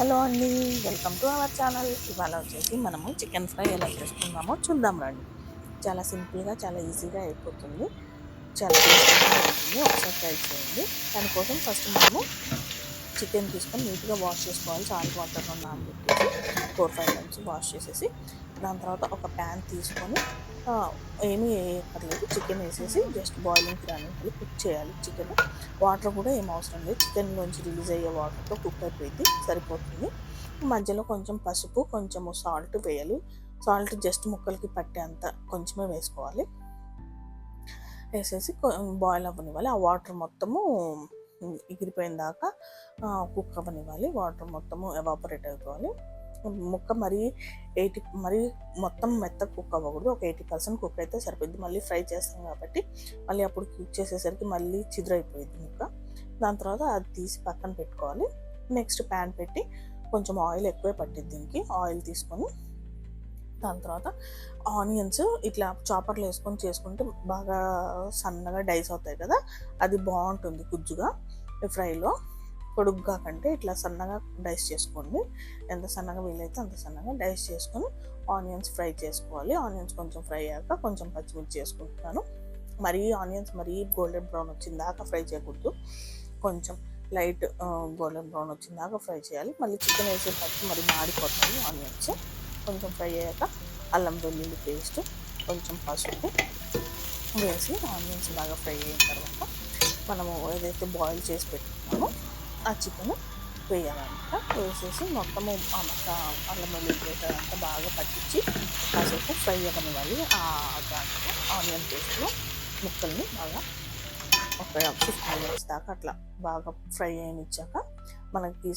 Hello అండి welcome to our channel. ఇవాళ వచ్చేసి మనము చికెన్ ఫ్రై ఎలా చేసుకుందామో చూద్దాం రండి. చాలా సింపుల్గా చాలా ఈజీగా అయిపోతుంది. చాలా టేస్టీగా ఉంటుంది ఒకసారి ట్రై చేయండి. దానికోసం ఫస్ట్ మనము చికెన్ తీసుకొని నీట్గా వాష్ చేసుకోవాలి. సాల్ట్ వాటర్లో నానబెట్టేసి ఫోర్ ఫైవ్ టైమ్స్ వాష్ చేసేసి దాని తర్వాత ఒక ప్యాన్ తీసుకొని ఏమీ పర్లేదు చికెన్ వేసేసి జస్ట్ బాయిలింగ్ రానివ్వాలి కుక్ చేయాలి చికెన్ వాటర్ కూడా ఏం అవసరం లేదు. చికెన్లోంచి రిలీజ్ అయ్యే వాటర్తో కుక్ అయిపోయింది సరిపోతుంది. మధ్యలో కొంచెం పసుపు కొంచెము సాల్ట్ వేయాలి. సాల్ట్ జస్ట్ ముక్కలకి పట్టేంత కొంచెమే వేసుకోవాలి. వేసేసి బాయిల్ అవ్వనివ్వాలి. ఆ వాటర్ మొత్తము ఎగిరిపోయిన దాకా కుక్ అవ్వనివ్వాలి. వాటర్ మొత్తము ఎవాపరేట్ అయిపోవాలి. ముక్క మరీ ఎయిటీ మరీ మొత్తం మెత్త కుక్ అవ్వకూడదు. ఒక ఎయిటీ పర్సెంట్ కుక్ అయితే సరిపోద్ది మళ్ళీ ఫ్రై చేస్తాం కాబట్టి మళ్ళీ అప్పుడు కుక్ చేసేసరికి మళ్ళీ చిదురైపోయింది ముక్క. దాని తర్వాత అది తీసి పక్కన పెట్టుకోవాలి. నెక్స్ట్ ప్యాన్ పెట్టి కొంచెం ఆయిల్ ఎక్కువే పట్టింది దీనికి. ఆయిల్ తీసుకొని దాని తర్వాత ఆనియన్స్ ఇట్లా చాపర్లు వేసుకొని చేసుకుంటే బాగా సన్నగా డైస్ అవుతాయి కదా అది బాగుంటుంది గుజ్జుగా ఫ్రైలో. పొడుగ్గా కంటే ఇట్లా సన్నగా డైస్ చేసుకోండి. ఎంత సన్నగా వీలైతే అంత సన్నగా డైస్ చేసుకొని ఆనియన్స్ ఫ్రై చేసుకోవాలి. ఆనియన్స్ కొంచెం ఫ్రై అయ్యాక కొంచెం పచ్చిమిర్చి చేసుకుంటున్నాను మరీ ఆనియన్స్ మరీ గోల్డెన్ బ్రౌన్ వచ్చిన దాకా ఫ్రై చేయకూడదు. కొంచెం లైట్ గోల్డెన్ బ్రౌన్ వచ్చిన దాకా ఫ్రై చేయాలి. మళ్ళీ చికెన్ వేసే పచ్చి మరి మాడిపోతాయి ఆనియన్స్. కొంచెం ఫ్రై అయ్యాక అల్లం వెల్లుల్లి పేస్ట్ కొంచెం పసుపు వేసి ఆనియన్స్ బాగా ఫ్రై అయిన తర్వాత మనము ఏదైతే బాయిల్ చేసి పెట్టుకున్నామో ఆ చికెన్ వేయాలన్నమాట. వేసేసి మొత్తము ఆ మొక్క అల్లం వెల్లుల్లి అంతా బాగా పట్టించి కాసేపు ఫ్రై అవ్వనివ్వాలి. ఆ దాంట్లో ఆనియన్ పేస్ట్లో ముక్కల్ని బాగా ఒక ఫిఫ్టీన్ మినిట్స్ దాకా అట్లా బాగా ఫ్రై అయినిచ్చాక మనకి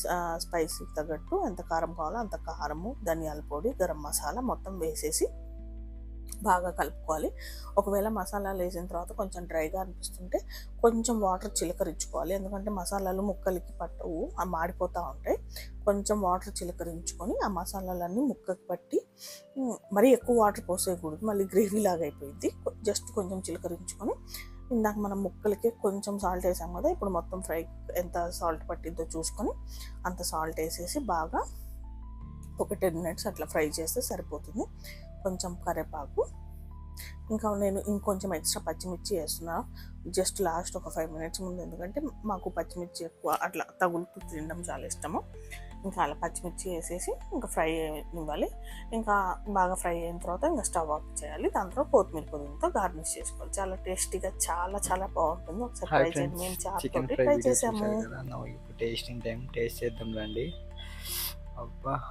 స్పైసీకి తగ్గట్టు ఎంత కారం కావాలో అంత కారము ధనియాల పొడి గరం మసాలా మొత్తం వేసేసి బాగా కలుపుకోవాలి. ఒకవేళ మసాలాలు వేసిన తర్వాత కొంచెం డ్రైగా అనిపిస్తుంటే కొంచెం వాటర్ చిలకరించుకోవాలి. ఎందుకంటే మసాలాలు ముక్కలకి పట్టవు ఆ మాడిపోతూ ఉంటాయి. కొంచెం వాటర్ చిలకరించుకొని ఆ మసాలాలన్నీ ముక్కకి పట్టి మరి మరీ ఎక్కువ వాటర్ పోసేయకూడదు. మళ్ళీ గ్రేవీ లాగా అయిపోయింది జస్ట్ కొంచెం చిలకరించుకొని ఇందాక మనం ముక్కలకి కొంచెం సాల్ట్ వేసాం కదా ఇప్పుడు మొత్తం ఫ్రై ఎంత సాల్ట్ పట్టిద్దో చూసుకొని అంత సాల్ట్ వేసేసి బాగా ఒక టెన్ మినిట్స్ అట్లా ఫ్రై చేస్తే సరిపోతుంది. కొంచెం కరివేపాకు. ఇంకా నేను ఇంకొంచెం ఎక్స్ట్రా పచ్చిమిర్చి వేస్తున్నా. జస్ట్ లాస్ట్ ఒక ఫైవ్ మినిట్స్ ముందు ఎందుకంటే మాకు పచ్చిమిర్చి ఎక్కువ అట్లా తగులుతూ తినడం చాలా ఇష్టము. ఇంకా అలా పచ్చిమిర్చి వేసేసి ఇంకా ఫ్రై ఇవ్వాలి ఇంకా బాగా ఫ్రై అయిన తర్వాత ఇంకా స్టవ్ ఆఫ్ చేయాలి. దాని తర్వాత కొత్తిమీర పుదీనతో గార్నిష్ చేసుకోవాలి. చాలా టేస్టీగా చాలా చాలా బాగుంటుంది. ఒకసారి ట్రై చేయండి. మేము ఫ్రై ట్రై చేసాము. టేస్టింగ్ టైం టేస్ట్ చేద్దాం రండి అబ్బా.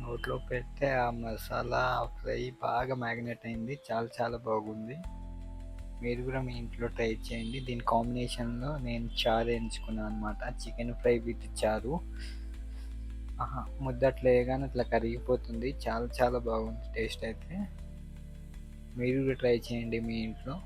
నోట్లో పెడితే ఆ మసాలా ఫ్రై బాగా మ్యాగ్నెట్ అయింది. చాలా చాలా బాగుంది. మీరు కూడా మీ ఇంట్లో ట్రై చేయండి. దీని కాంబినేషన్లో నేను చారు ఎంచుకున్నాను అనమాట చికెన్ ఫ్రై విత్ చారు. ఆహా, ముద్ద అట్లా వేయగానే అట్లా కరిగిపోతుంది. చాలా చాలా బాగుంది టేస్ట్ అయితే. మీరు కూడా ట్రై చేయండి మీ ఇంట్లో.